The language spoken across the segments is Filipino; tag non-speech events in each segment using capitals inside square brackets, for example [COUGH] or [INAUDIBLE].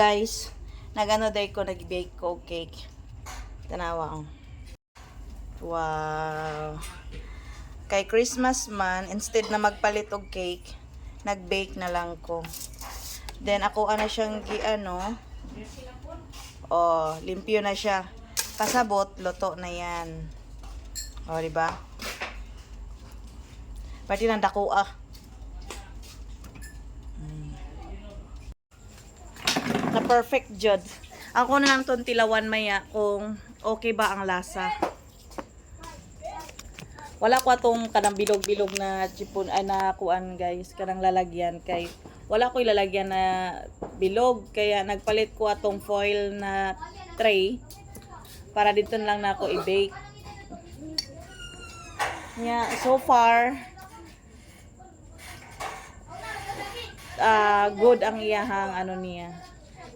guys, nagano day ko, nag-bake ko cake. Tanawa oh. Wow. Kay Christmas man, instead na magpalit og cake, nag-bake na lang ko. Then ako ana siyang gi ano. Oh, limpyo na siya. Pasabot, luto na yan. Oh, di ba? Pati nang dako ah. Mm. Na perfect jud. Ako na lang tong tilawan maya kung okay ba ang lasa. Wala ko atong kanang bilog-bilog na chipon ay na kuan guys, kanang lalagyan kay wala ko ilalagyan na bilog kaya nagpalit ko atong foil na tray para dito lang na ako i-bake. Yeah, so far ah good ang iyahang ano niya.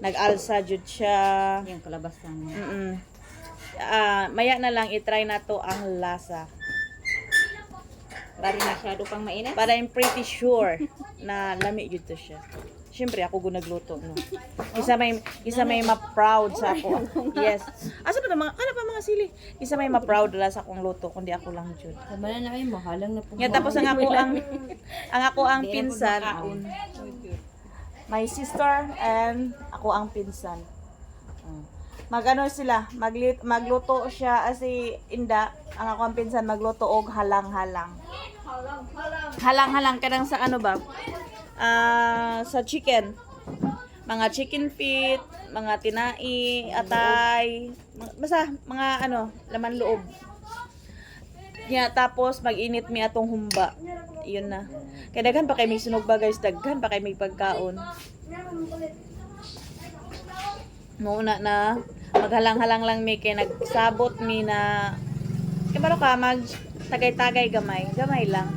Nag-alsa jud siya. Yung kalabasan niya. Mm. Ah, maya na lang i-try na to ang lasa. Bari masyado pang mainit. Para I'm pretty sure na lami jud to siya. Siyempre ako gun nagluto no. Isa may isa may ma-proud sa ako. Yes. Asa pa mga kana pa mga sili. Isa may ma-proud la sa akong luto kundi ako lang jud. Sabana na kayo, mahalang na po. Nga tapos ang ako ang ang ako ang pinsan. My sister and ako ang pinsan. Mm. Magano sila, maglit magluto siya as si Inda, ang ako ang pinsan magluto og halang-halang. Halang-halang kanang sa ano ba? Ah, sa chicken. Mga chicken feet, mga tinai, atay, basta mga ano, laman loob. Yeah, tapos mag-init mi atong humba. Yun na. Kaya daghan pa kay may sunog ba guys, daghan pa kay may pagkaon. Muna na maghalang-halang lang mi kay nagsabot mi na kay baro ka mag tagay-tagay gamay, gamay lang.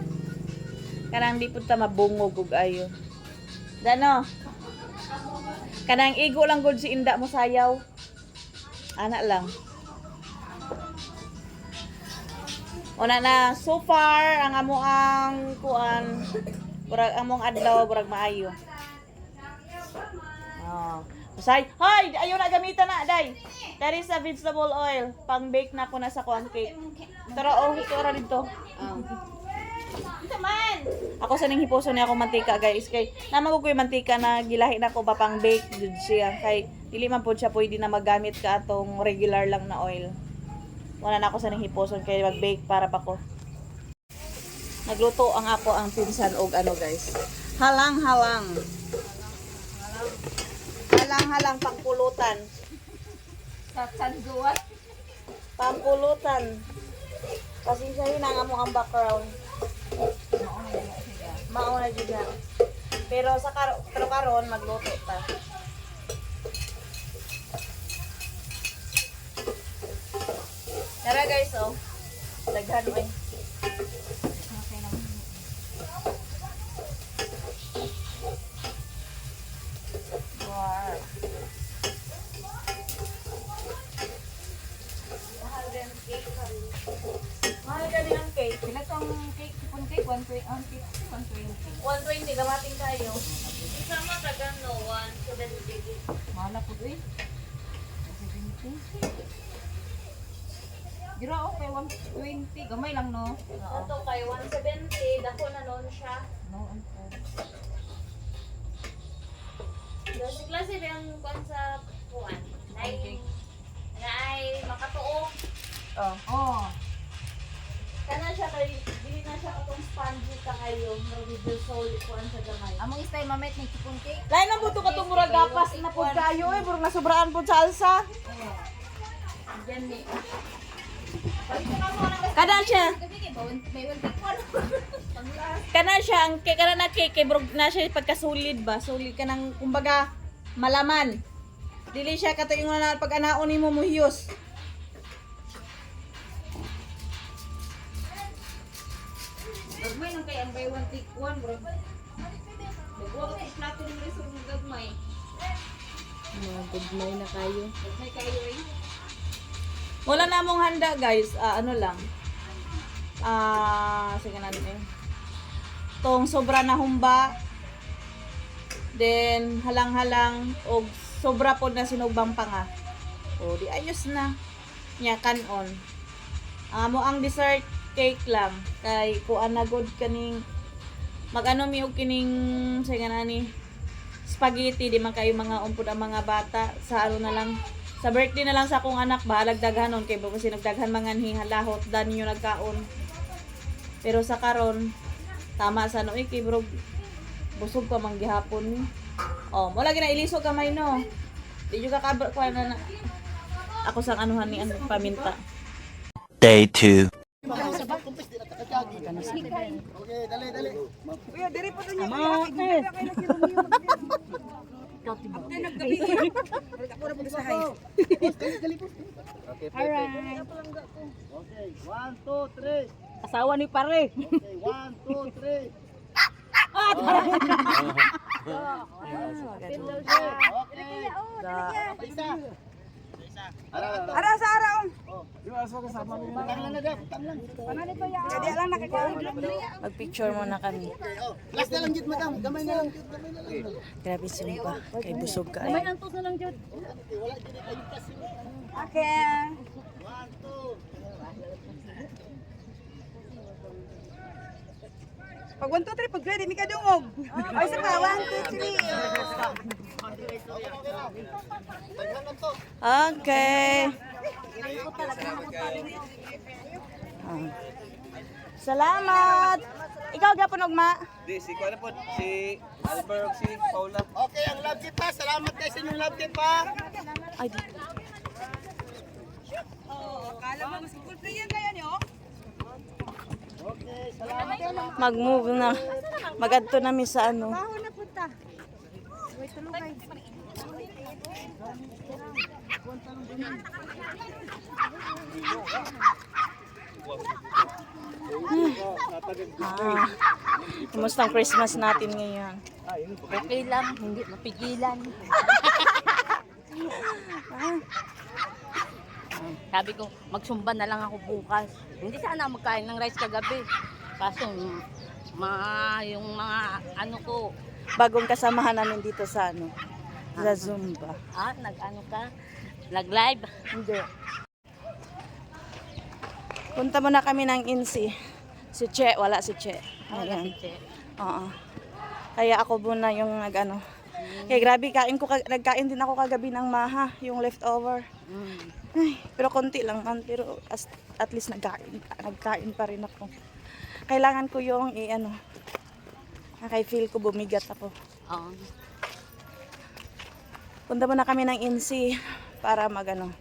Kanang di punta mabungog ug ayo. Dano? Kanang igo lang gud si inda mo sayaw. Ana lang. Una na, so far, ang amo ang kuan, burag among adlaw, burag maayo. Oh. Masay, hoy, ayaw na gamitan na, day. That is a vegetable oil. Pang bake na ko na sa kuan cake. Tara, oh, ito ra dito. Um, Man. Ako sa ning hiposo niya ako mantika guys kay naman ko mantika na gilahi na ko ba pang bake jud siya kay dili man pud siya pwede na magamit ka atong regular lang na oil. Wala na ako sa hiposon kay mag-bake para pa ko. Nagluto ang ako ang pinsan og ano guys. Halang-halang. Halang-halang pangpulutan. sa sanduan. Pangpulutan. Kasi sa'yo na nga mo ang background. Mauna jud na. Pero sa karo pero karon magluto ta. Tara guys, oh. Daghan mo eh. Okay naman. Wow. Mahal din cake. Mahal din ang cake. Sila tong cake, sipon cake, 120, um, 120. 120, gamatin tayo. Isama ka no, 170. Mahala po eh. 70. Dira okay, 120. Gamay lang no. Oo. Ito kay 170, dako na noon siya. No, ang po. Kasi klase ba yung kwan sa kuwan? Ay, na ay makatuo. Oh. Oh. Kana siya kay dili na siya katong spongy ka ngayon, mag-reduce solid kuan sa gamay. Among style mamit ni sipon cake. Lain na buto ka itong murag gapas na pud kayo eh, murag nasubraan pud sa alsa. Diyan ni. Kada siya, May 1 kana siya ang kay kana na kay kay murag na siya pagkasulid ba? Solid ka nang kumbaga malaman. Dili siya katuig na pag anaon nimo muhiyos. Gagmay nang kay ang buy one take one bro. Plato ng ng gagmay. Mga gudmay na kayo. Gagmay kayo eh. Wala na mong handa guys, Ah, ano lang. Ah, sige na din. Tong sobra na humba. Then halang-halang og sobra po na sinugbang pa nga. O, di ayos na. Nya kanon. Amo ang dessert cake lang. Kay kuan na good kaning magano mi og kining sa ganani spaghetti di man kayo mga umpod ang mga bata sa ano na lang sa birthday na lang sa akong anak bahalag daghanon kay bago sinagdaghan mga hihalahot dan ninyo nagkaon pero sa karon tama sa no eh, kay bro busog pa man gihapon ni oh mo lagi na ilisog kamay no di juga ka kuha na, na ako sang anuhan ni ano paminta Day 2. Okay, one, two, three. asawa ni pare Okay, one, two, three. [LAUGHS] Okay. Isa. Ara, ara. Ara sa ara on. Utang lang daw, utang lang. Kadi lang nakakaon. magpicture muna kami oh. Last na lang git madam, gamay na lang, gamay na lang. grabe sumpa kay busog ka May antos na lang jud. Wala gini kayo kasi. Okay. One, two. Pag 1 2 3 pag ready mi ka dungog. Ay sa pa 1 2 3. Okay. Ah. Salamat. Ikaw gapon ugma. Di, si Kuya po, si Albert, si Paula. Okay, ang love kit pa. Salamat guys sa inyong love kit pa. Ay, di. Kala mo mas good yan kaya niyo. Okay, salamat. Mag-move na. Magadto na mi sa ano. Baho na punta. Wait tulungay. Ah. Kumusta ang Christmas natin ngayon? Okay lang, hindi mapigilan. [LAUGHS] Sabi ko, magsumba na lang ako bukas. Hindi sana magkain ng rice kagabi. Kaso, mga, yung mga ano ko, Bagong kasamahan namin dito sa ano. Sa Zumba. ah, nag-ano ka, nag-live. Hindi. Punta muna kami ng INSI. Si Che, wala si Che. Ayan. Oo. Kaya ako muna yung nag-ano. Kaya grabe, kain ko, nagkain din ako kagabi ng maha, yung leftover. Mm. Ay, pero konti lang man, pero as, at least nagkain, nagkain pa rin ako. Kailangan ko yung, i ano, kay feel ko bumigat ako. Oo. Punta muna kami ng INSI para mag, ano,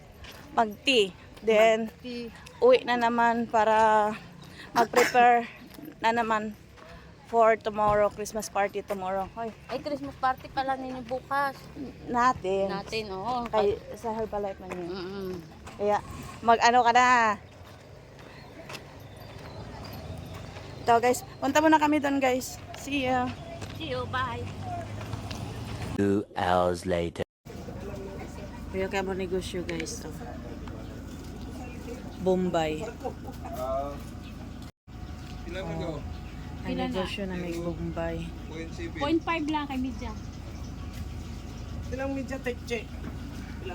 mag-tea. Then, uwi na naman para mag-prepare na naman for tomorrow, Christmas party tomorrow. Hoy, Ay, Christmas party pala ninyo bukas. natin. Natin, oo. Kay, sa Herbalife man yun. Mm-mm. Kaya, mag-ano ka na. Ito guys, punta muna kami doon guys. See ya. See you, bye. Two hours later. Kaya kayo mo negosyo guys. Oh. Bombay. Ilan go? Ang negosyo na may Bombay. Point CP. 0.5 lang kay Midja. Ilang media tech check?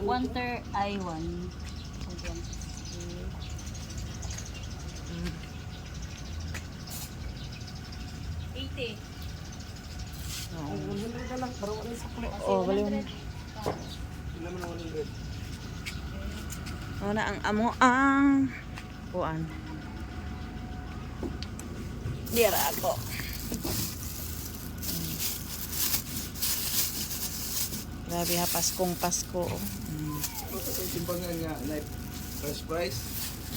One ter, ay one. Oh, baliw. Ilan mo na 100? Ano na ang amo ang kuan. Dira ako. Mm. Grabe ha, Paskong Pasko. Mm. Ito sa simbangan nga, like, first price.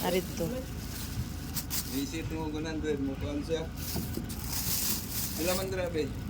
Arid to. Visit mo 100 mo kuhan siya. Ilan man grabe?